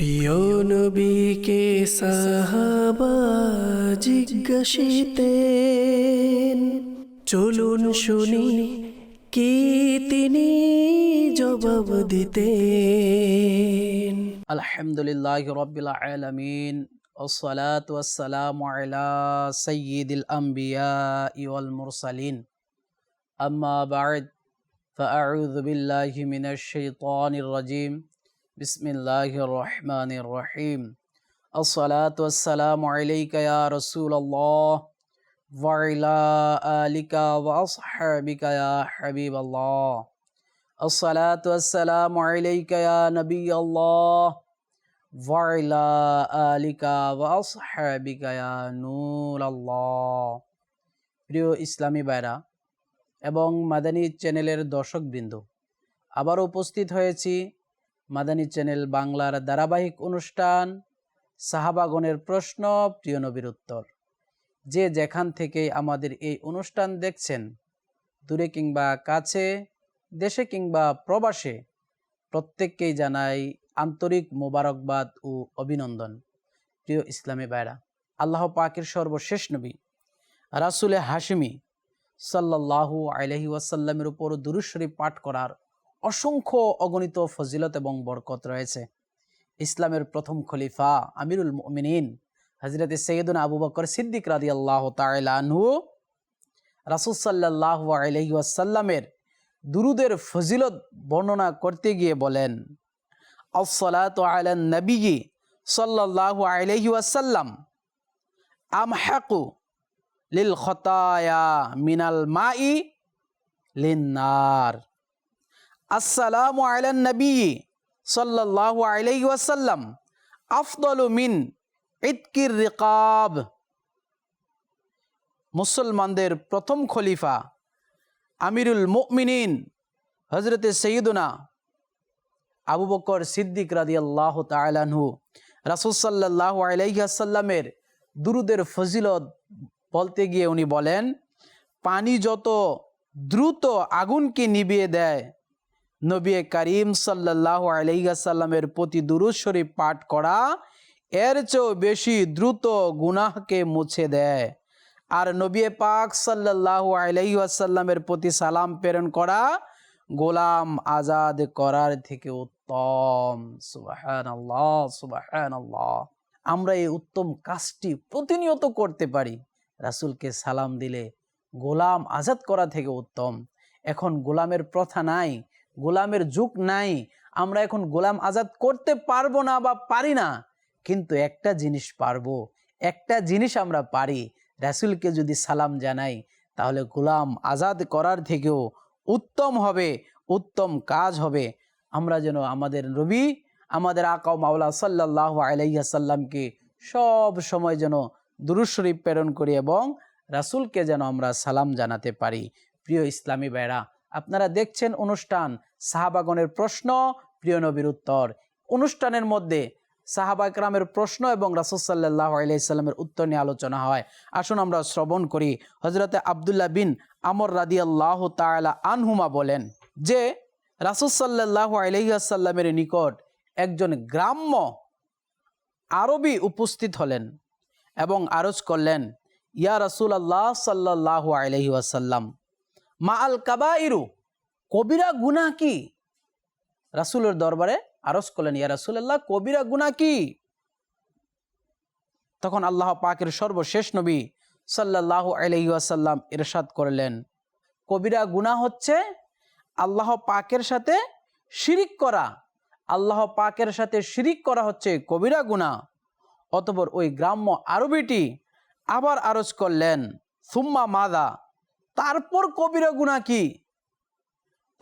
প্রিয় নবীকে সাহাবা জিজ্ঞাসিতেন চলুন শুনি কি তিনি জবাব দিতেন الحمد لله رب العالمين والصلاة والسلام على سيد الأنبياء والمرسلين أما بعد فأعوذ بالله من الشيطان الرجيم বিসমিল্লাহ রহমান রহিম আসসালাতাম আলাইকা রসুল্লাহ ওয়াইলা আলিকা ওয়াসহাবিকা হাবিব আল্লাহ আসসালাতাম আলাইকা নবী আল্লাহ ওয়াইলা আলিকা ওয়াসহাবিকা নূর আল্লাহ প্রিয় ইসলামী বাইরা এবং মাদানী চ্যানেলের দর্শকবৃন্দ আবার উপস্থিত হয়েছি মাদানী চ্যানেল বাংলার ধারাবাহিক অনুষ্ঠান সাহাবাগণের প্রশ্ন, প্রিয় নবীর উত্তর। যে যেখান থেকে আমাদের এই অনুষ্ঠান দেখছেন, দূরে কিংবা কাছে, দেশে কিংবা প্রবাসে, প্রত্যেককেই জানাই আন্তরিক মোবারকবাদ ও অভিনন্দন। প্রিয় ইসলামী ভাইরা, আল্লাহ পাকের সর্বশেষ নবী রাসুলে হাশিমি সাল্লাল্লাহু আলহি ওয়াসাল্লামের উপর দুরুশরী পাঠ করার অসংখ্য অগণিত ফজিলত এবং বরকত রয়েছে। ইসলামের প্রথম খলিফা আমিরুল মুমিনিন হজরত সৈয়দুন আবু বকর সিদ্দিক রাদি আল্লাহ তালু রাসুল সাল্লাহ আলহি ওয়াসাল্লামের দুরুদের ফজিলত বর্ণনা করতে গিয়ে বলেন, আসসালাত আলা নবী সাল্লাল্লাহু আলাইহি ওয়াসাল্লাম আমহাকু লিল খতায়া মিনাল মাই লিন্নার আসসালামু আলা নবী সাল্লাল্লাহু আলাইহি ওয়াসাল্লাম, আফদলু মিন ইতকির রিকাব। মুসলমানদের প্রথম খলিফা আমিরুল মুমিনিন হজরতে সৈয়দুনা আবু বকর সিদ্দিক রাদি আল্লাহ তালানহু রাসুসাল্লাহ আলাইসাল্লামের দুরুদের ফজিলত বলতে গিয়ে উনি বলেন, পানি যত দ্রুত আগুনকে নিবিয়ে দেয় নবী করিম সাল্লাহ আলাইসাল্লামের প্রতি দুরুদ শরীফ পাঠ করা, এর চেয়েও বেশি দ্রুত গুনাহকে মুছে দেয়। আর নবী পাক সাল্লাহ আলাইসাল্লামের প্রতি সালাম প্রেরণ করা, গোলাম আজাদ করার থেকে উত্তম। সুবাহান আল্লাহ সুবাহান আল্লাহ আমরা এই উত্তম কাজটি প্রতিনিয়ত করতে পারি। রাসুলকে সালাম দিলে গোলাম আজাদ করা থেকে উত্তম। এখন গোলামের প্রথা নাই গোলামের যুগ নাই, আমরা এখন গোলাম আজাদ করতে পারব না বা পারি না। কিন্তু একটা জিনিস পারব, একটা জিনিস আমরা পারি। রাসুলকে যদি সালাম জানাই, তাহলে গোলাম আজাদ করার থেকেও উত্তম হবে, উত্তম কাজ হবে। আমরা যেন আমাদের রবি আমাদের আকাও মাওলা সাল্লাহ আলাইসাল্লামকে সব সময় যেন দুরুশরীফ প্রেরণ করি এবং রাসুলকে যেন আমরা সালাম জানাতে পারি। প্রিয় ইসলামী বেড়া আপনারা দেখছেন অনুষ্ঠান সাহাবাগণের প্রশ্ন, প্রিয় নবীর উত্তর। অনুষ্ঠানের মধ্যে সাহাবা একরামের প্রশ্ন এবং রাসুসাল্লাহ আলাইসাল্লামের উত্তর নিয়ে আলোচনা হয়। আসুন আমরা শ্রবণ করি। হজরতে আবদুল্লাহ বিন আমর রাদি আল্লাহ তালা আনহুমা বলেন যে রাসুসাল্লাহ আলাইসাল্লামের নিকট একজন গ্রাম্য আরবি উপস্থিত হলেন এবং আরজ করলেন, ইয়া রাসুল আল্লাহ সাল্লাহ আলহি আসাল্লাম মা আল কাবা ইরু কবিরা গুনা কি? রাসুলের দরবারে আরজ করলেন, ইয়া রাসুল্লাহ কবিরা গুনা কি? তখন আল্লাহ পাকের সর্বশেষ নবী সাল্লাহ আলহিউসাল্লাম ইরশাদ করলেন, কবিরা গুনা হচ্ছে আল্লাহ পাকের সাথে শিরিক করা। আল্লাহ পাকের সাথে শিরিক করা হচ্ছে কবিরা গুনা অতপর ওই গ্রাম্য আরবিটি আবার আরজ করলেন, সুম্মা মাদা তারপর কবিরা গুনা কি?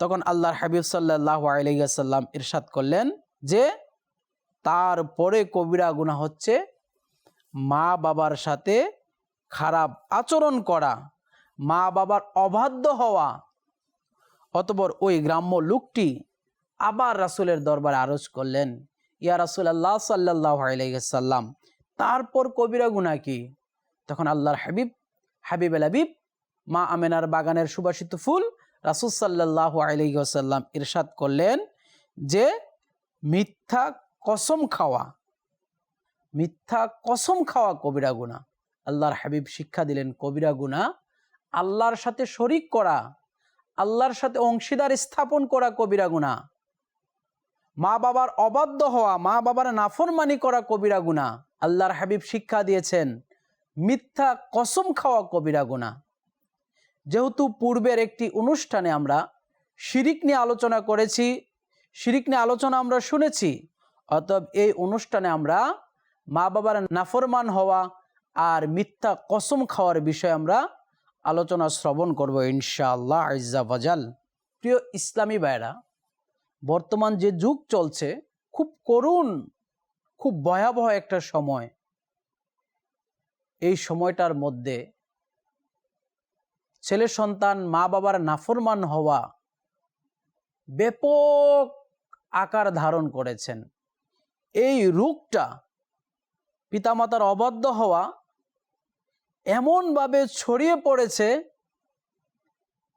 তখন আল্লাহর হাবিব সাল্লাহ আলাইসাল্লাম ইরশাদ করলেন যে, তারপরে কবিরা গুণা হচ্ছে মা বাবার সাথে খারাপ আচরণ করা, মা বাবার অবাধ্য হওয়া, অতপর ওই গ্রাম্য লোকটি আবার রাসুলের দরবারে আরজ করলেন, ইয়া রাসুল আল্লাহ সাল্লাহ আলাইসাল্লাম তারপর কবিরা গুণা কি? তখন আল্লাহর হাবিব হাবিব আল হাবিব মা আমেনার বাগানের সুবাসিত ফুল রাসুল সাল্লাহ আলাইসাল্লাম ইরশাদ করলেন যে মিথ্যা কসম খাওয়া, মিথ্যা কসম খাওয়া কবিরা গুণা আল্লাহর হাবিব শিক্ষা দিলেন কবিরা গুণা আল্লাহর সাথে শরিক করা, আল্লাহর সাথে অংশীদার স্থাপন করা কবিরা গুণা মা বাবার অবাধ্য হওয়া, মা বাবার নাফরমানি করা কবিরা গুণা আল্লাহর হাবিব শিক্ষা দিয়েছেন, মিথ্যা কসম খাওয়া কবিরা গুণা যেহেতু পূর্বের একটি অনুষ্ঠানে আমরা শিরিক নিয়ে আলোচনা করেছি, শিরিক নিয়ে আলোচনা আমরা শুনেছি, অতএব এই অনুষ্ঠানে আমরা মা বাবার নাফরমান হওয়া আর মিথ্যা কসম খাওয়ার বিষয়ে আমরা আলোচনা শ্রবণ করব ইনশাআল্লাহ আজ্জা বাজাল প্রিয় ইসলামী ভাইরা বর্তমান যে যুগ চলছে, খুব করুণ, খুব ভয়াবহ একটা সময়। এই সময়টার মধ্যে ছেলে সন্তান, মা বাবার নাফরমান হওয়া ব্যাপক আকার ধারণ করেছেন। এই রোগটা পিতামাতার অবাধ্য হওয়া এমনভাবে ছড়িয়ে পড়েছে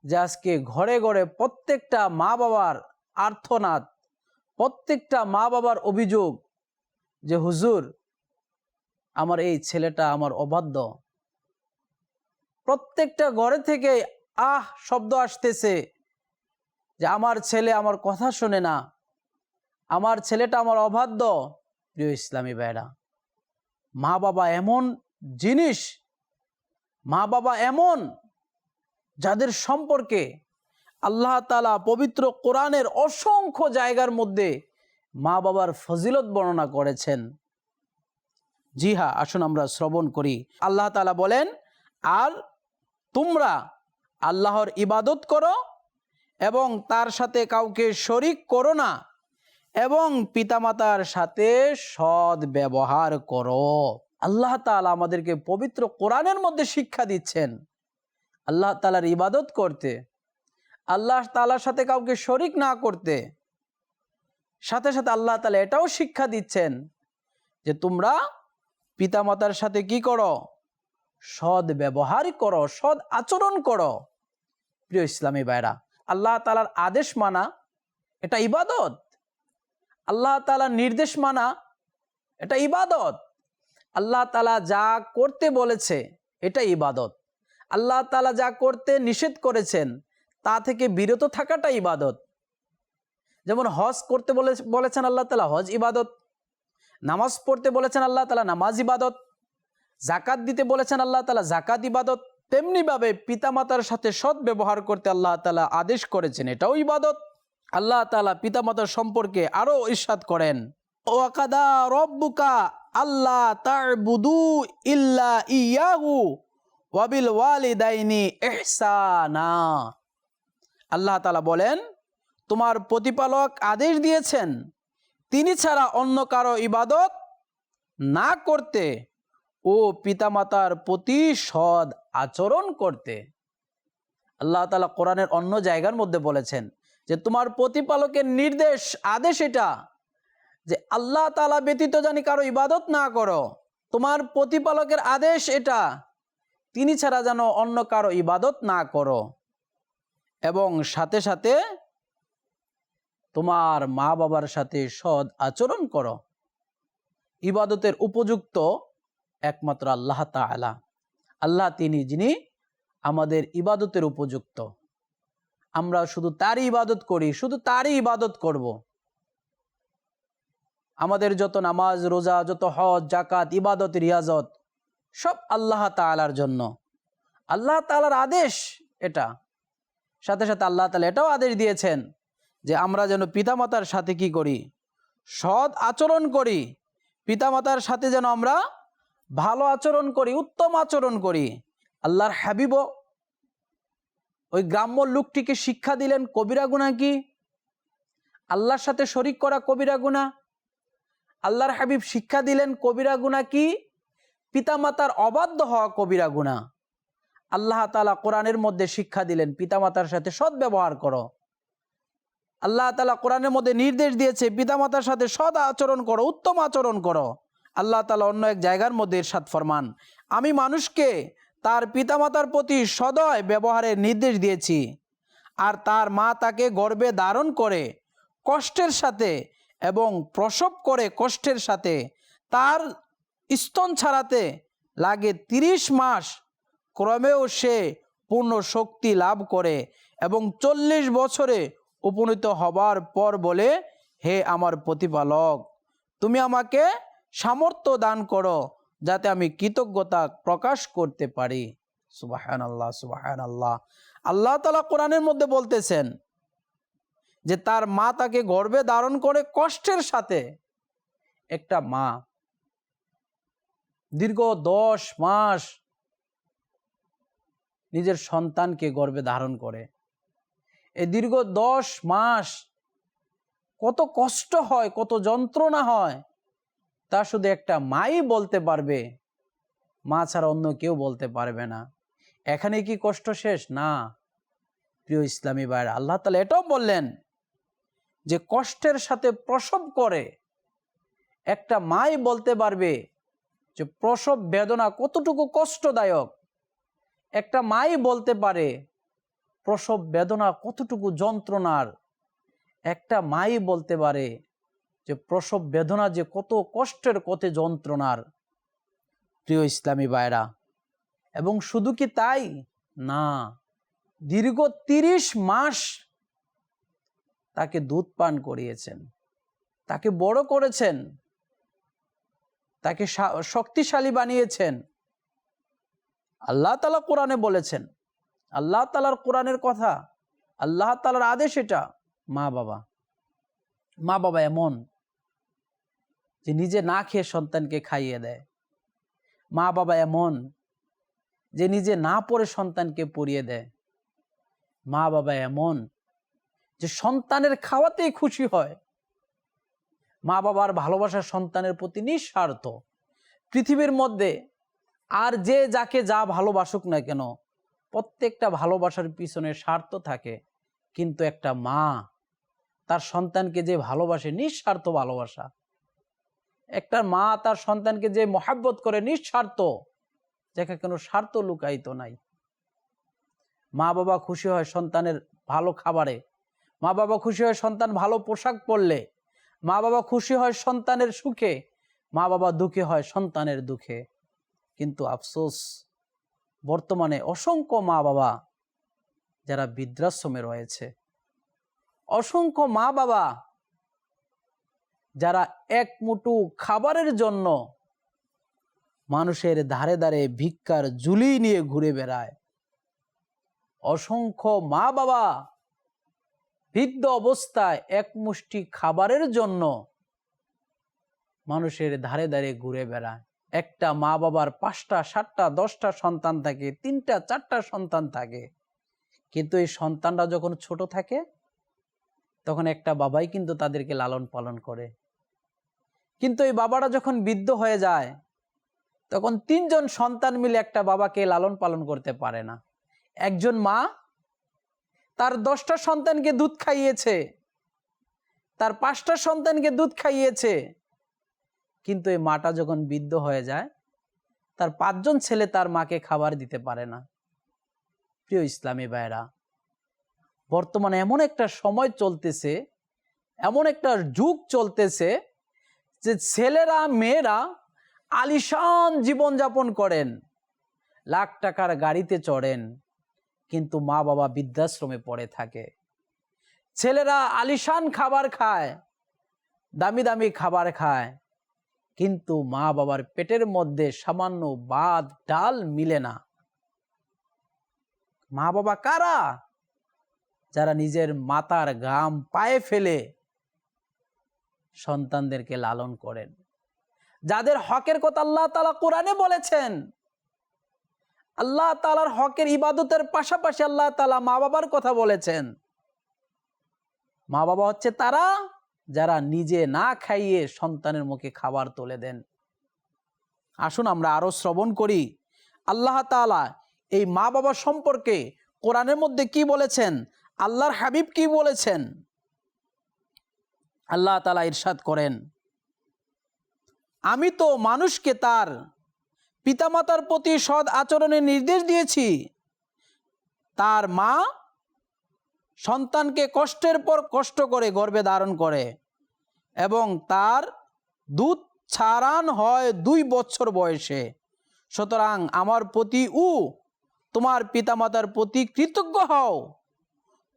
যে আজকে ঘরে ঘরে প্রত্যেকটা মা বাবার আর্থনাদ প্রত্যেকটা মা বাবার অভিযোগ যে, হুজুর, আমার এই ছেলেটা আমার অবাধ্য। প্রত্যেকটা ঘরে থেকে আহ শব্দ আসতেছে যে আমার ছেলে আমার কথা শোনে না। আমার ছেলেটা আমার অবাধ্য। প্রিয় ইসলামী ভাইরা মা বাবা এমন জিনিস, মা বাবা এমন যাদের সম্পর্কে আল্লাহ তালা পবিত্র কোরআনের অসংখ্য জায়গার মধ্যে মা বাবার ফজিলত বর্ণনা করেছেন। জি হ্যাঁ আসুন আমরা শ্রবণ করি। আল্লাহ তালা বলেন, আর তোমরা আল্লাহর ইবাদত করো এবং তার সাথে কাউকে শরিক করো না এবং পিতামাতার সাথে সৎ ব্যবহার করো। আল্লাহ তালা আমাদেরকে পবিত্র কোরআনের মধ্যে শিক্ষা দিচ্ছেন। আল্লাহ তালার ইবাদত করতে, আল্লাহ তালার সাথে কাউকে শরিক না করতে। সাথে সাথে আল্লাহ তালা এটাও শিক্ষা দিচ্ছেন যে তোমরা পিতামাতার সাথে কি করো? সৎ ব্যবহার করো, সদ আচরণ করো। প্রিয় ইসলামী ভাইরা, আল্লাহ তালার আদেশ মানা, এটা ইবাদত। আল্লাহ তালার নির্দেশ মানা, এটা ইবাদত। আল্লাহ তালা যা করতে বলেছে, এটা ইবাদত। আল্লাহ তালা যা করতে নিষেধ করেছেন, তা থেকে বিরত থাকাটা ইবাদত। যেমন হজ করতে বলে বলেছেন আল্লাহ তালা হজ ইবাদত। নামাজ পড়তে বলেছেন আল্লাহ তালা নামাজ ইবাদত। জাকাত দিতে বলেছেন আল্লাহ তালা জাকাত, ইবাদত তেমনিভাবে পিতামাতার সাথে সৎ ব্যবহার করতে আল্লাহ তালা আদেশ করেছেন। এটাও ইবাদত। আল্লাহ তালা পিতামাতার সম্পর্কে আরও ইস্বাদ করেন। ওয়াকাদা রব্বুকা আল্লাহ তার বুদু ইল্লা ইয়াহু ওয়াবিল ওয়ালিদাইনি এহসানা আল্লাহ তালা বলেন, তোমার প্রতিপালক আদেশ দিয়েছেন, তিনি ছাড়া অন্য কারও ইবাদত না করতে ও পিতামাতার প্রতি সৎ আচরণ করতে। আল্লাহ তালা কোরআনের অন্য জায়গার মধ্যে বলেছেন যে, তোমার প্রতিপালকের নির্দেশ, আদেশ এটা যে, আল্লাহ তালা ব্যতীত জানি কারও ইবাদত না করো। তোমার প্রতিপালকের আদেশ এটা। তিনি ছাড়া যেন অন্য কারও ইবাদত না করো। এবং সাথে সাথে তোমার মা বাবার সাথে সদ আচরণ করো। ইবাদতের উপযুক্ত একমাত্র আল্লাহ তালা আল্লাহ তিনি যিনি আমাদের ইবাদতের উপযুক্ত। আমরা শুধু তারই ইবাদত করি, শুধু তারই ইবাদত করব। আমাদের যত নামাজ, রোজা, যত হজ জাকাত ইবাদত, রিয়াজত, সব আল্লাহ তালার জন্য। আল্লাহ তালার আদেশ এটা। সাথে সাথে আল্লাহ তালা এটাও আদেশ দিয়েছেন যে আমরা যেন পিতামাতার সাথে কি করি? সৎ আচরণ করি। পিতামাতার সাথে যেন আমরা ভালো আচরণ করি, উত্তম আচরণ করি। আল্লাহর হাবিব ওই গ্রাম্য লোকটিকে শিক্ষা দিলেন, কবিরা গুণা কি? আল্লাহর সাথে শরিক করা কবিরা গুণা? আল্লাহর হাবিব শিক্ষা দিলেন, কবিরা গুণা কি? পিতামাতার অবাধ্য হওয়া কবিরা গুণা। আল্লাহ তালা কোরআনের মধ্যে শিক্ষা দিলেন, পিতামাতার সাথে সৎ ব্যবহার করো। আল্লাহ তালা কোরআনের মধ্যে নির্দেশ দিয়েছে, পিতামাতার সাথে সৎ আচরণ করো, উত্তম আচরণ করো। আল্লাহ তালা অন্য এক জায়গার মধ্যে ইরশাদ ফরমান। আমি মানুষকে তার পিতামাতার প্রতি সদয় ব্যবহারের নির্দেশ দিয়েছি। আর তার মা তাকে গর্বে ধারণ করে কষ্টের সাথে এবং প্রসব করে কষ্টের সাথে তার স্তন ছাড়াতে লাগে তিরিশ মাস ক্রমেও সে পূর্ণ শক্তি লাভ করে এবং চল্লিশ বছরে উপনীত হবার পর বলে, হে আমার প্রতিপালক, তুমি আমাকে সামর্থ্য দান করো যাতে আমি কৃতজ্ঞতা প্রকাশ করতে পারি। সুবাহান আল্লাহ সুবাহান আল্লাহ আল্লাহ তালা কোরআনের মধ্যে বলতেছেন যে, তার মা তাকে গর্বে ধারণ করে কষ্টের সাথে একটা মা দীর্ঘ দশ মাস নিজের সন্তানকে গর্বে ধারণ করে। এই দীর্ঘ দশ মাস কত কষ্ট হয়, কত যন্ত্রণা হয় তা শুধু একটা মাই বলতে পারবে, মা ছাড়া অন্য কেউ বলতে পারবে না। এখানে কি কষ্ট শেষ? না। প্রিয় ইসলামী ভাইয়ের, আল্লাহ তালা এটাও বললেন যে কষ্টের সাথে প্রসব করে। একটা মাই বলতে পারবে যে প্রসব বেদনা কতটুকু কষ্টদায়ক। একটা মাই বলতে পারে প্রসব বেদনা কতটুকু যন্ত্রণার। একটা মাই বলতে পারে যে প্রসব বেদনা, যে কত কষ্টের, কত যন্ত্রণার। প্রিয় ইসলামী ভাইরা এবং শুধু কি তাই? না, দীর্ঘ তিরিশ মাস তাকে দুধ পান করিয়েছেন। তাকে বড় করেছেন। তাকে শক্তিশালী বানিয়েছেন। আল্লাহ তালা কোরআনে বলেছেন, আল্লাহ তালার কোরআনের কথা, আল্লাহ তালার আদেশ এটা মা বাবা মা বাবা এমন। যে নিজে না খেয়ে সন্তানকে খাইয়ে দেয়। মা বাবা এমন যে নিজে না পড়ে সন্তানকে পড়িয়ে দেয়। মা বাবা এমন যে সন্তানের খাওয়াতেই খুশি হয়। মা বাবার ভালোবাসা সন্তানের প্রতি নিঃস্বার্থ। পৃথিবীর মধ্যে আর যে যাকে যা ভালোবাসুক না কেন, প্রত্যেকটা ভালোবাসার পিছনে স্বার্থ থাকে। কিন্তু একটা মা তার সন্তানকে যে ভালোবাসে, নিঃস্বার্থ ভালোবাসা একটা মা তার সন্তানকে যে মহাব্বত করে নিঃস্বার্থ যেখানে কোনো স্বার্থ লুকায়িত নাই। মা বাবা খুশি হয় সন্তানের ভালো খাবারে। মা বাবা খুশি হয় সন্তান ভালো পোশাক পরলে। মা বাবা খুশি হয় সন্তানের সুখে। মা বাবা দুঃখী হয় সন্তানের দুঃখে। কিন্তু আফসোস, বর্তমানে অসংখ্য মা বাবা যারা বৃদ্ধাশ্রমে রয়েছে। অসংখ্য মা বাবা যারা এক মুঠু খাবারের জন্য মানুষের ধারে ধারে ভিক্ষার জুলি নিয়ে ঘুরে বেড়ায়। অসংখ্য মা বাবা বৃদ্ধ অবস্থায় এক মুষ্টি খাবারের জন্য মানুষের ধারে ধারে ঘুরে বেড়ায়। একটা মা বাবার পাঁচটা, সাতটা, দশটা সন্তান থাকে, তিনটা, চারটা সন্তান থাকে। কিন্তু এই সন্তানরা যখন ছোট থাকে তখন একটা বাবাই কিন্তু তাদেরকে লালন পালন করে। কিন্তু এই বাবারা যখন বৃদ্ধ হয়ে যায়, তখন তিনজন সন্তান মিলে একটা বাবাকে লালন পালন করতে পারে না। একজন মা, তার দশটা সন্তানকে দুধ খাইয়েছে, তার পাঁচটা সন্তানকে দুধ খাইয়েছে, কিন্তু এই মাটা যখন বৃদ্ধ হয়ে যায়, তার পাঁচজন ছেলে তার মাকে খাবার দিতে পারে না। প্রিয় ইসলামী ভাইরা বর্তমানে এমন একটা সময় চলতেছে, এমন একটা যুগ চলতেছে যে ছেলেরা, মেয়েরা আলিশান জীবনযাপন করেন, লাখ টাকার গাড়িতে চড়েন, কিন্তু মা বাবা বৃদ্ধাশ্রমে পড়ে থাকে। ছেলেরা আলিশান খাবার খায়, দামি দামি খাবার খায়, কিন্তু মা বাবার পেটের মধ্যে সামান্য বাদ, ডাল মিলে না। মা বাবা কারা? যারা নিজের মাতার গাম পায়ে ফেলে সন্তানদেরকে লালন করেন। যাদের হকের কথা আল্লাহ তালা কোরআনে বলেছেন, আল্লাহ তালার হকের ইবাদতের পাশাপাশি আল্লাহ তালা মা বাবার কথা বলেছেন। মা বাবা হচ্ছে তারা যারা নিজে না খাইয়ে সন্তানের মুখে খাবার তুলে দেন। আসুন আমরা আরও শ্রবণ করি, আল্লাহ তাআলা এই মা বাবা সম্পর্কে কোরআনের মধ্যে কি বলেছেন? আল্লাহর হাবিব কি বলেছেন? আল্লাহ তালা ইরশাদ করেন, আমি তো মানুষকে তার পিতামাতার প্রতি সৎ আচরণের নির্দেশ দিয়েছি। তার মা সন্তানকে কষ্টের পর কষ্ট করে গর্বে ধারণ করে এবং তার দুধ ছাড়ান হয় দুই বছর বয়সে। সুতরাং আমার প্রতি উ তোমার পিতামাতার প্রতি কৃতজ্ঞ হও।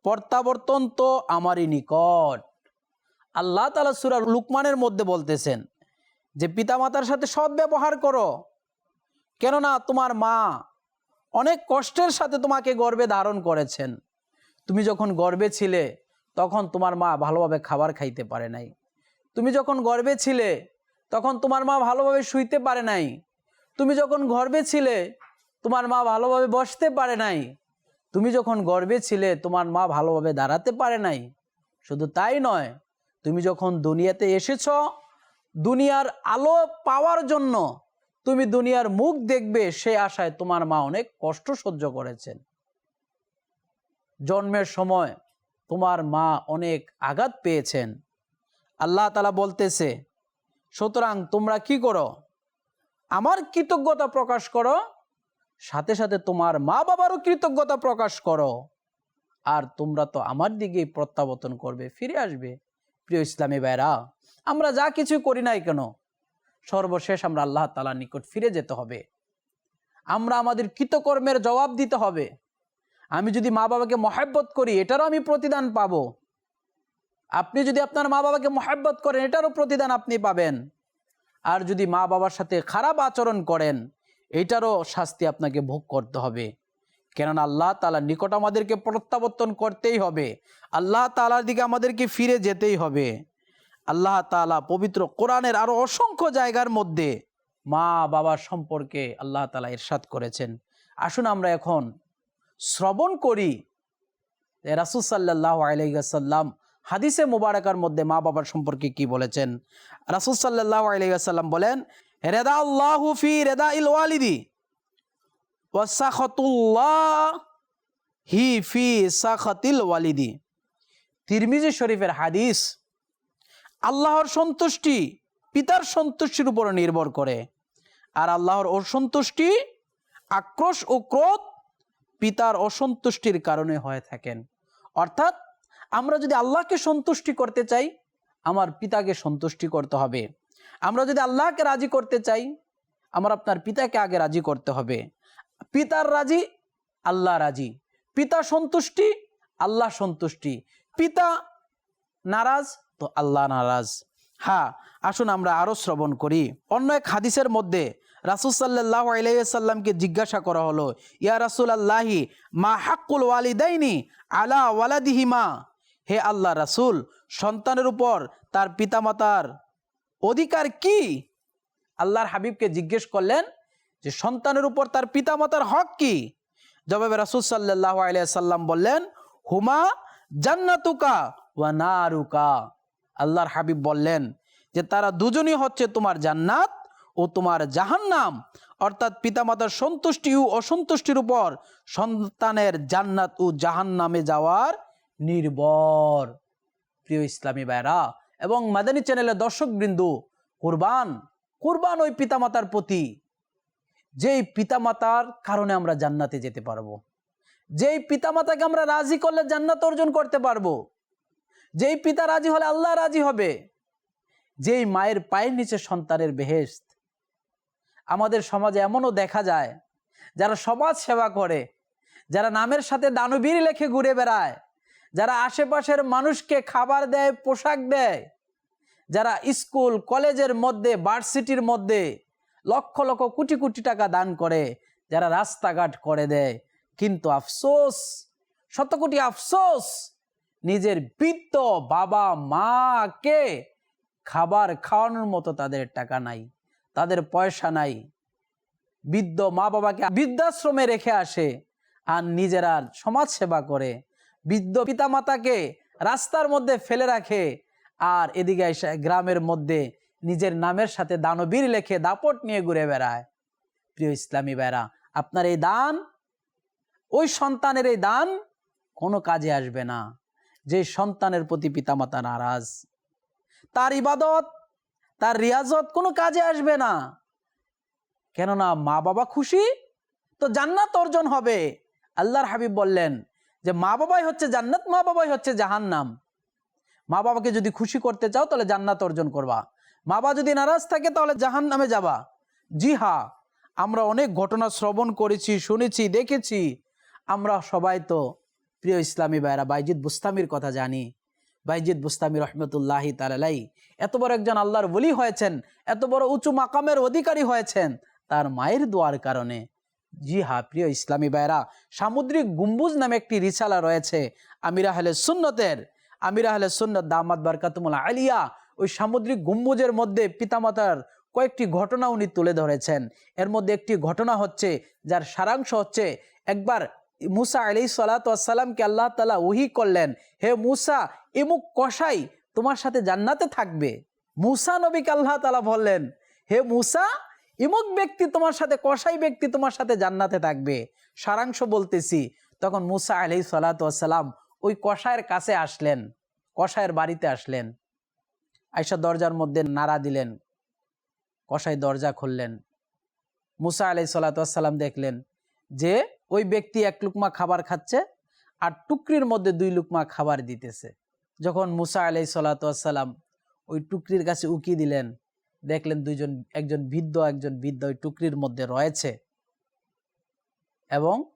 প্রত্যাবর্তন তো আমারই নিকট। আল্লাহ তালা সুরা লুকমানের মধ্যে বলতেছেন যে, পিতামাতার সাথে সৎ ব্যবহার করো। কেননা তোমার মা অনেক কষ্টের সাথে তোমাকে গর্বে ধারণ করেছেন। তুমি যখন গর্বে ছিলে, তখন তোমার মা ভালোভাবে খাবার খাইতে পারে নাই। তুমি যখন গর্বে ছিলে, তখন তোমার মা ভালোভাবে শুইতে পারে নাই। তুমি যখন গর্বে ছিলে, তোমার মা ভালোভাবে বসতে পারে নাই। তুমি যখন গর্বে ছিলে, তোমার মা ভালোভাবে দাঁড়াতে পারে নাই। শুধু তাই নয়, তুমি যখন দুনিয়াতে এসেছ, দুনিয়ার আলো পাওয়ার জন্য তুমি দুনিয়ার মুখ দেখবে, সে আশায় তোমার মা অনেক কষ্ট সহ্য করেছেন। জন্মের সময় তোমার মা অনেক আঘাত পেয়েছেন। আল্লাহ তালা বলতেছে, সুতরাং তোমরা কি করো? আমার কৃতজ্ঞতা প্রকাশ করো সাথে সাথে তোমার মা বাবারও কৃতজ্ঞতা প্রকাশ করো। আর তোমরা তো আমার দিকেই প্রত্যাবর্তন করবে, ফিরে আসবে। প্রিয় ইসলামী ভাইরা আমরা যা কিছু করি নাই কেন? সর্বশেষ আমরা আল্লাহ তালার নিকট ফিরে যেতে হবে। আমরা আমাদের কৃতকর্মের জবাব দিতে হবে। আমি যদি মা বাবাকে মহাব্বত করি, এটারও আমি প্রতিদান পাব। আপনি যদি আপনার মা বাবাকে মহাব্বত করেন, এটারও প্রতিদান আপনি পাবেন। আর যদি মা বাবার সাথে খারাপ আচরণ করেন এটারও শাস্তি আপনাকে ভোগ করতে হবে। কেননা আল্লাহ তালার নিকট আমাদেরকে প্রত্যাবর্তন করতেই হবে। আল্লাহ তালার দিকে আমাদেরকে ফিরে যেতেই হবে। আল্লাহ তালা পবিত্র কোরআনের আরও অসংখ্য জায়গার মধ্যে মা বাবার সম্পর্কে আল্লাহ তালা ইরশাদ করেছেন। আসুন আমরা এখন শ্রবণ করি। রাসুল সাল্লাহ আলাইসাল্লাম হাদিসে মুবারকার মধ্যে মা বাবার সম্পর্কে কি বলেছেন? রাসুল সাল্লাহ আলাইসাল্লাম বলেন রেদা আল্লাহ ফি রেদা ইল ওয়ালিদি। ওয়াসাখতুল্লাহ হি ফি সাখাতিল ওয়ালিদি। তিরমিজি শরীফের হাদিস আল্লাহর সন্তুষ্টি পিতার সন্তুষ্টির উপর নির্ভর করে। আর আল্লাহর অসন্তুষ্টি আক্রোশ ও ক্রোধ পিতার অসন্তুষ্টির কারণে হয়ে থাকেন। অর্থাৎ আমরা যদি আল্লাহকে সন্তুষ্টি করতে চাই, আমার পিতাকে সন্তুষ্টি করতে হবে। আমরা যদি আল্লাহকে রাজি করতে চাই, আমার আপনার পিতাকে আগে রাজি করতে হবে। পিতার রাজি, আল্লাহ রাজি। পিতা সন্তুষ্টি, আল্লাহ সন্তুষ্টি। পিতা নারাজ, তো আল্লাহ নারাজ। হ্যাঁ আসুন আমরা আরও শ্রবণ করি। অন্য এক হাদিসের মধ্যে রাসুল সাল্লাহ আলাইসাল্লামকে জিজ্ঞাসা করা হলো, ইয়া রাসুল আল্লাহি মা হাক্কুল ওয়ালিদাইনি আলা ওয়ালাদিহিমা? হে আল্লাহ রাসুল, সন্তানের উপর তার পিতামাতার অধিকার কি? আল্লাহর হাবিবকে জিজ্ঞেস করলেন যে সন্তানের উপর তার পিতামাতার হক কি? জবাবে রাসুল সাল্লাহ আলাইসাল্লাম বললেন, হুমা জান্নাতুকা ওয়া নারুকা। আল্লাহর হাবিব বললেন যে তারা দুজনই হচ্ছে তোমার জান্নাত ও তোমার জাহান্নাম। অর্থাৎ পিতামাতার সন্তুষ্টি ও অসন্তুষ্টির উপর সন্তানের জান্নাত ও জাহান্নামে যাওয়ার নির্ভর। প্রিয় ইসলামী ভাইরা এবং মাদানী চ্যানেলের দর্শক বিন্দু কোরবান কোরবান ওই পিতামাতার প্রতি। যেই পিতামাতার কারণে আমরা জান্নাতে যেতে পারব। যেই পিতামাতাকে আমরা রাজি করলে জান্নাত অর্জন করতে পারব। যেই পিতা রাজি হলে আল্লাহ রাজি হবে। যেই মায়ের পায়ের নিচে সন্তানের বেহেস্ত আমাদের সমাজে এমনও দেখা যায়, যারা সমাজ সেবা করে, যারা নামের সাথে দানবীর লেখে ঘুরে বেড়ায় যারা আশেপাশের মানুষকে খাবার দেয়, পোশাক দেয়, যারা স্কুল, কলেজের মধ্যে, ভার্সিটির মধ্যে লক্ষ লক্ষ কোটি কোটি টাকা দান করে, যারা রাস্তাঘাট করে দেয়। কিন্তু আফসোস শত কোটি আফসোস, নিজের বৃত্ত বাবা মাকে খাবার খাওয়ানোর মতো তাদের টাকা নাই, তাদের পয়সা নাই। বৃদ্ধ মা বাবাকে বৃদ্ধাশ্রমে রেখে আসে আর নিজেরা সমাজ সেবা করে। বৃদ্ধ পিতামাতাকে রাস্তার মধ্যে ফেলে রাখে। আর এদিকে এসে গ্রামের মধ্যে নিজের নামের সাথে দানবীর লেখে দাপট নিয়ে ঘুরে বেড়ায়। প্রিয় ইসলামী বেড়া আপনার এই দান, ওই সন্তানের এই দান কোনো কাজে আসবে না। যে সন্তানের প্রতি পিতামাতা নারাজ, তার ইবাদত, তার রিয়াজত কোনো কাজে আসবে না। কেননা মা বাবা খুশি, তো জান্নাত অর্জন হবে। আল্লাহর হাবিব বললেন যে মা বাবাই হচ্ছে জান্নাত, মা বাবাই হচ্ছে জাহান্নাম। মা বাবাকে যদি খুশি করতে চাও তাহলে জান্নাত অর্জন করবা। মা বাবা যদি নারাজ থাকে তাহলে জাহান নামে যাবা। জি হা, আমরা অনেক ঘটনা শ্রবণ করেছি, শুনেছি, দেখেছি। আমরা সবাই তো প্রিয় ইসলামী ভাইরা বাইজিদ বুস্তামির কথা জানি। বাইজিদ বুস্তামি রহমতুল্লাহি তালাই এত বড় একজন আল্লাহর বলি হয়েছেন, এত বড় উঁচু মাকামের অধিকারী হয়েছেন, তার মায়ের দোয়ার কারণে। জি হ্যাঁ প্রিয় ইসলামী ভাইরা সামুদ্রিক গুম্বুজ নামে একটি রিসালা রয়েছে, আমির আহলে সুন্নতের। আমির আহলে সুন্নত দামাদ বারকাতুমুল্লাহ আলিয়া, ওই সামুদ্রিক গম্বুজের মধ্যে পিতামাতার কয়েকটি ঘটনা উনি তুলে ধরেছেন। এর মধ্যে একটি ঘটনা হচ্ছে, যার সারাংশ হচ্ছে, একবার মুসা আলি সালাতামকে আল্লাহ তালা ওহি করলেন, হে মুসা, এমুক কষাই তোমার সাথে জান্নাতে থাকবে? মুসা নবীকে আল্লাহ তালা বললেন, হে মুসা ইমুক ব্যক্তি তোমার সাথে কষাই ব্যক্তি তোমার সাথে জান্নাতে থাকবে। সারাংশ বলতেছি, তখন মুসা আলি সালাতাম ওই কষায়ের কাছে আসলেন কষায়ের বাড়িতে আসলেন। আয়সা দরজার মধ্যে নাড়া দিলেন কষাই দরজা খুললেন। মুসা আলাই সাল্লাতাম দেখলেন যে ওই ব্যক্তি এক লুকমা খাবার খাচ্ছে আর টুকরির মধ্যে দুই লুকমা খাবার দিতেছে। যখন মুসা আলাই সাল্লাতাম ওই টুকরির কাছে উকি দিলেন দেখলেন দুইজন, একজন বৃদ্ধ একজন বৃদ্ধ ওই টুকরির মধ্যে রয়েছে। এবং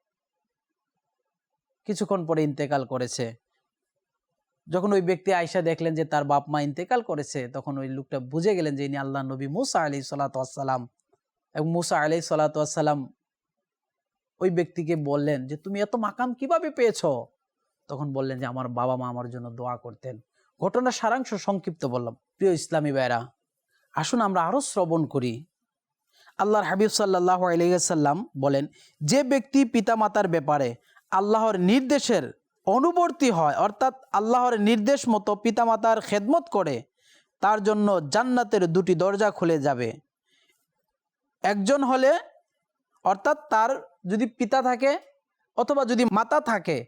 কিছুক্ষণ পরে ইন্তেকাল করেছে। যখন ওই ব্যক্তি আয়সা দেখলেন যে তার বাপ মা ইন্তেকাল করেছে, তখন ওই লোকটা বুঝে গেলেন যে ইনি আল্লাহ নবী মুসা আলি সালাতাম এবং মুসা আলি সালাতাম ওই ব্যক্তিকে বললেন যে, তুমি এত মাকাম কীভাবে পেয়েছ? তখন বললেন যে, আমার বাবা মা আমার জন্য দোয়া করতেন। ঘটনার সারাংশ সংক্ষিপ্ত বললাম। প্রিয় ইসলামী ভাইরা আসুন আমরা আরও শ্রবণ করি। আল্লাহর হাবিব সাল্লাহ আলাইসাল্লাম বলেন, যে ব্যক্তি পিতামাতার ব্যাপারে আল্লাহর নির্দেশের অনুবর্তী হয়, অর্থাৎ আল্লাহর নির্দেশ মতো পিতামাতার খেদমত করে, তার জন্য জান্নাতের দুটি দরজা খুলে যাবে। একজন হলে, অর্থাৎ তার যদি পিতা থাকে অথবা যদি মাতা থাকে,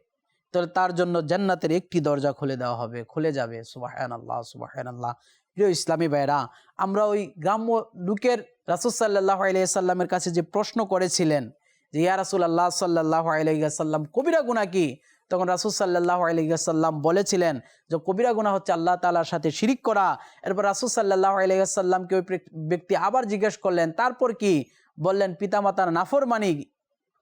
তাহলে তার জন্য জান্নাতের একটি দরজা খুলে দেওয়া হবে, খুলে যাবে। সুবাহান আল্লাহ সুবাহান আল্লাহ প্রিয় ইসলামী ভাইরা আমরা ওই গ্রাম্য লোকের রাসুসাল্লাহ আলাইসাল্লামের কাছে যে প্রশ্ন করেছিলেন যে, ইয়া রাসুল আল্লাহ সাল্লাহ আলাইসাল্লাম কবিরা গুণা কি? তখন রাসুল সাল্লাহ আলাইসাল্লাম বলেছিলেন যে, কবিরা গুণা হচ্ছে আল্লাহ তালার সাথে শিরিক করা। এরপর রাসুল সাল্লাহ আলাইসাল্লামকে ওই ব্যক্তি আবার জিজ্ঞেস করলেন, তারপর কি? বললেন, পিতামাতার নাফরমানি,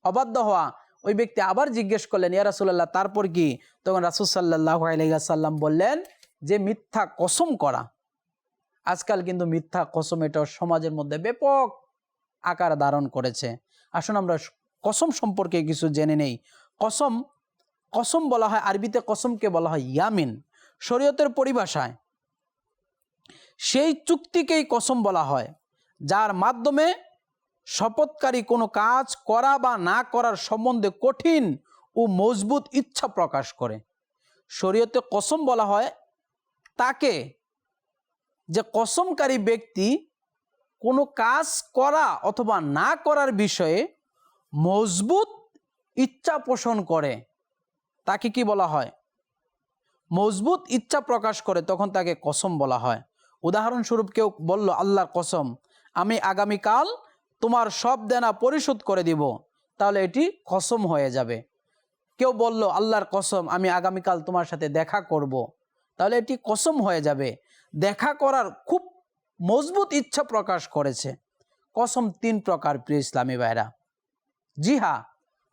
অবাধ্য হওয়া। ওই ব্যক্তি আবার জিজ্ঞেস করলেন, ইয়া রাসুল্লাহ তারপর কি? তখন রাসুল সাল্লাহ আলাইসাল্লাম বললেন যে, মিথ্যা কসম করা। আজকাল কিন্তু মিথ্যা কসম এটা সমাজের মধ্যে ব্যাপক আকার ধারণ করেছে। আসুন আমরা কসম সম্পর্কে কিছু জেনে নেই। কসম কসম বলা হয় আরবিতে কসমকে বলা হয় ইয়ামিন, শরীয়তের পরিভাষায়। সেই চুক্তিকেই কসম বলা হয়, যার মাধ্যমে শপথকারী কোনো কাজ করা বা না করার সম্বন্ধে কঠিন ও মজবুত ইচ্ছা প্রকাশ করে। শরীয়তে কসম বলা হয় তাকে যে কসমকারী ব্যক্তি কোনো কাজ করা অথবা না করার বিষয়ে মজবুত ইচ্ছা পোষণ করে, তাকে কি বলা হয়? মজবুত ইচ্ছা প্রকাশ করে, তখন তাকে কসম বলা হয়। উদাহরণস্বরূপ কেউ বলল, আল্লাহর কসম, আমি আগামীকাল তোমার সব দেনা পরিশোধ করে দিব, তাহলে এটি কসম হয়ে যাবে। কেউ বলল, আল্লাহর কসম, আমি আগামীকাল তোমার সাথে দেখা করব। তাহলে এটি কসম হয়ে যাবে। দেখা করার খুব মজবুত ইচ্ছা প্রকাশ করেছে। কসম তিন প্রকার প্রিয় ইসলামী ভাইরা। জি হ্যাঁ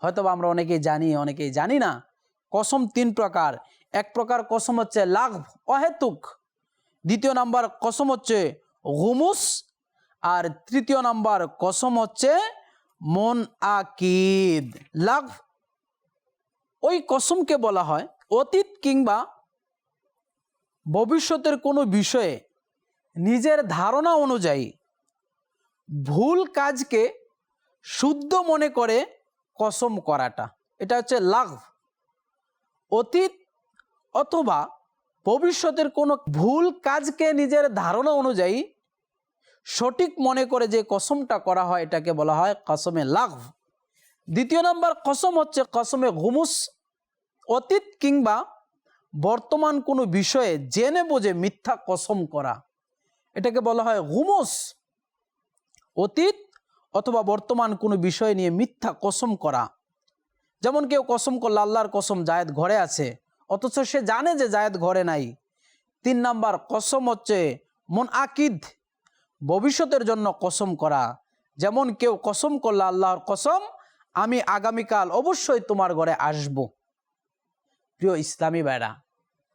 হয়তো আমরা অনেকেই জানি অনেকেই জানি না। কসম তিন প্রকার। এক প্রকার কসম হচ্ছে লাভ অহেতুক। দ্বিতীয় নাম্বার কসম হচ্ছে হুমুস আর তৃতীয় নাম্বার কসম হচ্ছে মন আকিদ লাভ ওই কসমকে বলা হয় অতীত কিংবা ভবিষ্যতের কোনো বিষয়ে নিজের ধারণা অনুযায়ী ভুল কাজকে শুদ্ধ মনে করে কসম করাটা। এটা হচ্ছে লাভ অতীত অথবা ভবিষ্যতের কোনো ভুল কাজকে নিজের ধারণা অনুযায়ী সঠিক মনে করে যে কসমটা করা হয়, এটাকে বলা হয় কসমে লাভ দ্বিতীয় নম্বর কসম হচ্ছে কসমে ঘুমুস। অতীত কিংবা বর্তমান কোনো বিষয়ে জেনে বুঝে মিথ্যা কসম করা। এটাকে বলা হয় হুমুস, অতীত অথবা বর্তমান কোনো বিষয় নিয়ে মিথ্যা কসম করা। যেমন কেউ কসম করল আল্লাহর কসম জায়েদ ঘরে আছে, অথচ সে জানে যে জায়েদ ঘরে নাই। তিন নাম্বার, কসম হচ্ছে মন আকিদ ভবিষ্যতের জন্য কসম করা। যেমন কেউ কসম করল আল্লাহর কসম, আমি আগামীকাল অবশ্যই তোমার ঘরে আসব। প্রিয় ইসলামী ভাইরা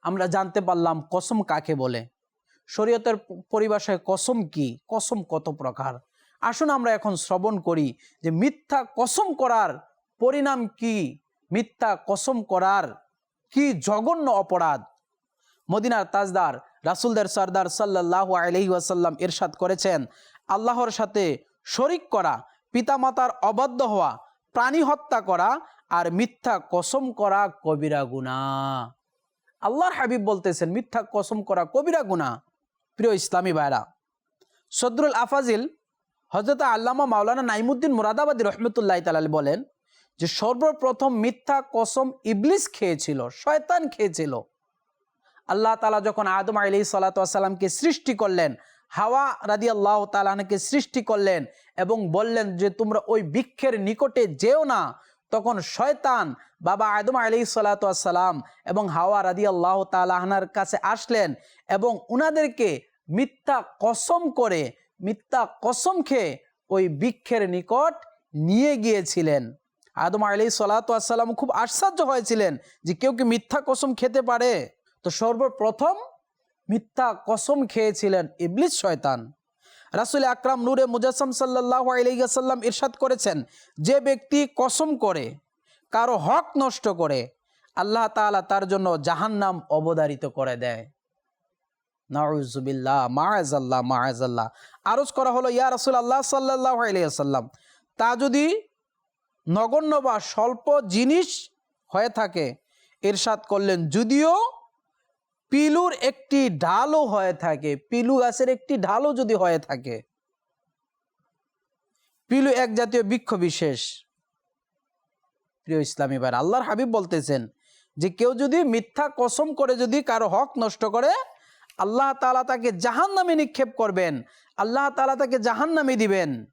আমরা জানতে পারলাম কসম কাকে বলে? শরীয়তের পরিভাষায় কসম কি? কসম কত প্রকার? আসুন আমরা এখন শ্রবণ করি যে মিথ্যা কসম করার পরিণাম কি? মিথ্যা কসম করার কি জঘন্য অপরাধ? মদিনার তাজদার রাসুলদের সর্দার সাল্লাহ আলহি ওয়াসাল্লাম ইরশাদ করেছেন, আল্লাহর সাথে শরিক করা, পিতামাতার অবাধ্য হওয়া, প্রাণী হত্যা করা আর মিথ্যা কসম করা কবিরা গুণা আল্লাহর হাবিব বলতেছেন, মিথ্যা কসম করা কবিরা গুণা প্রিয় ইসলামী ভাইরা সদরুল আফাজিল হজরত আল্লামা মাওলানা নাইমুদ্দিন মুরাদাবাদী রহমতুল্লাহ তালাল বলেন যে, সর্বপ্রথম মিথ্যা কসম ইবলিস খেয়েছিল, শয়তান খেয়েছিল। আল্লাহ তালা যখন আদম আলি সাল্লাতামকে সৃষ্টি করলেন, হাওয়া রাদি আল্লাহ তালাকে সৃষ্টি করলেন এবং বললেন যে, তোমরা ওই বৃক্ষের নিকটে যেও না তখন শয়তান বাবা আদম আলি সাল্লাতাম এবং হাওয়া রাদি আল্লাহ তালাহনার কাছে আসলেন এবং উনাদেরকে মিথ্যা কসম করে, মিথ্যা কসম খেয়ে ওই বৃক্ষের নিকট নিয়ে গিয়েছিলেন। আদম আলি সাল্লাতাম খুব আশ্চর্য হয়েছিলেন যে কেউ কি মিথ্যা কসম খেতে পারে? তো সর্বপ্রথম মিথ্যা কসম খেয়েছিলেন ইবলিস শয়তান। রাসুল আকরাম নূরে মুজাসম সাল্লাহ আলাইসাল্লাম ইরশাদ করেছেন, যে ব্যক্তি কসম করে, কারও হক নষ্ট করে, আল্লাহ তাআলা তার জন্য জাহান্নাম অবদারিত করে দেয়। নাউজুবিল্লাহ মাআজাল্লাহ মাআজাল্লাহ আরজ করা হলো, ইয়া রাসূল আল্লাহ সাল্লাল্লাহু আলাইহি তা যদি নগণ্য বা স্বল্প জিনিস হয়ে থাকে, ইরশাদ করলেন, যদিও পিলুর একটি ঢালও হয়ে থাকে। পিলু গাছের একটি ঢালও যদি হয়ে থাকে। পিলু এক জাতীয় বৃক্ষ বিশেষ। প্রিয় ইসলামী ভাই আল্লাহর হাবিব বলতেছেন যে, কেউ যদি মিথ্যা কসম করে যদি কারও হক নষ্ট করে, আল্লাহ তাআলা তাকে জাহান নামে নিক্ষেপ করবেন। আল্লাহ তাআলা তাকে জাহান নামে দিবেন।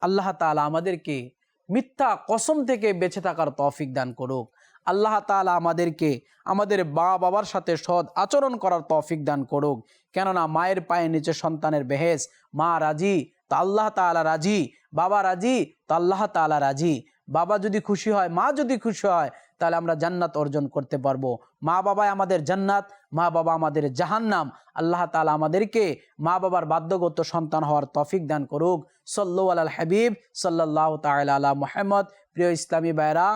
আল্লাহ তাআলা আমাদেরকে মিথ্যা কসম থেকে বেঁচে থাকার তৌফিক দান করুক। আল্লাহ তাআলা আমাদেরকে আমাদের মা বাবার সাথে সৎ আচরণ করার তৌফিক দান করুক। কেননা মায়ের পায়ের নিচে সন্তানের বেহেস মা রাজি, তো আল্লাহ তাআলা রাজি, বাবা রাজি, তো আল্লাহ তাআলা রাজি। বাবা যদি খুশি হয়, মা যদি খুশি হয়, তাহলে আমরা জান্নাত অর্জন করতে পারব। মা বাবাই আমাদের জান্নাত, মা বাবা আমাদের জাহান্নাম। আল্লাহ তাআলা আমাদেরকে মা বাবার বাধ্যগত সন্তান হওয়ার তফিক দান করুক। সল্লু আল হাবিব সাল্লাহ তাআলা আলা মোহাম্মদ। প্রিয় ইসলামী ভাইরা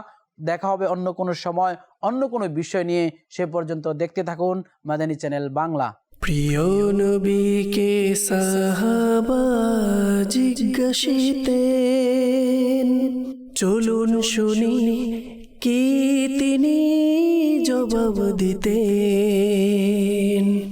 দেখা হবে অন্য কোনো সময়, অন্য কোনো বিষয় নিয়ে। সে পর্যন্ত দেখতে থাকুন মাদানী চ্যানেল বাংলা। প্রিয় নবীকে সাহাবা জিজ্ঞাসিতে চলুন শুনি কি তিনি জবাব দিতেন।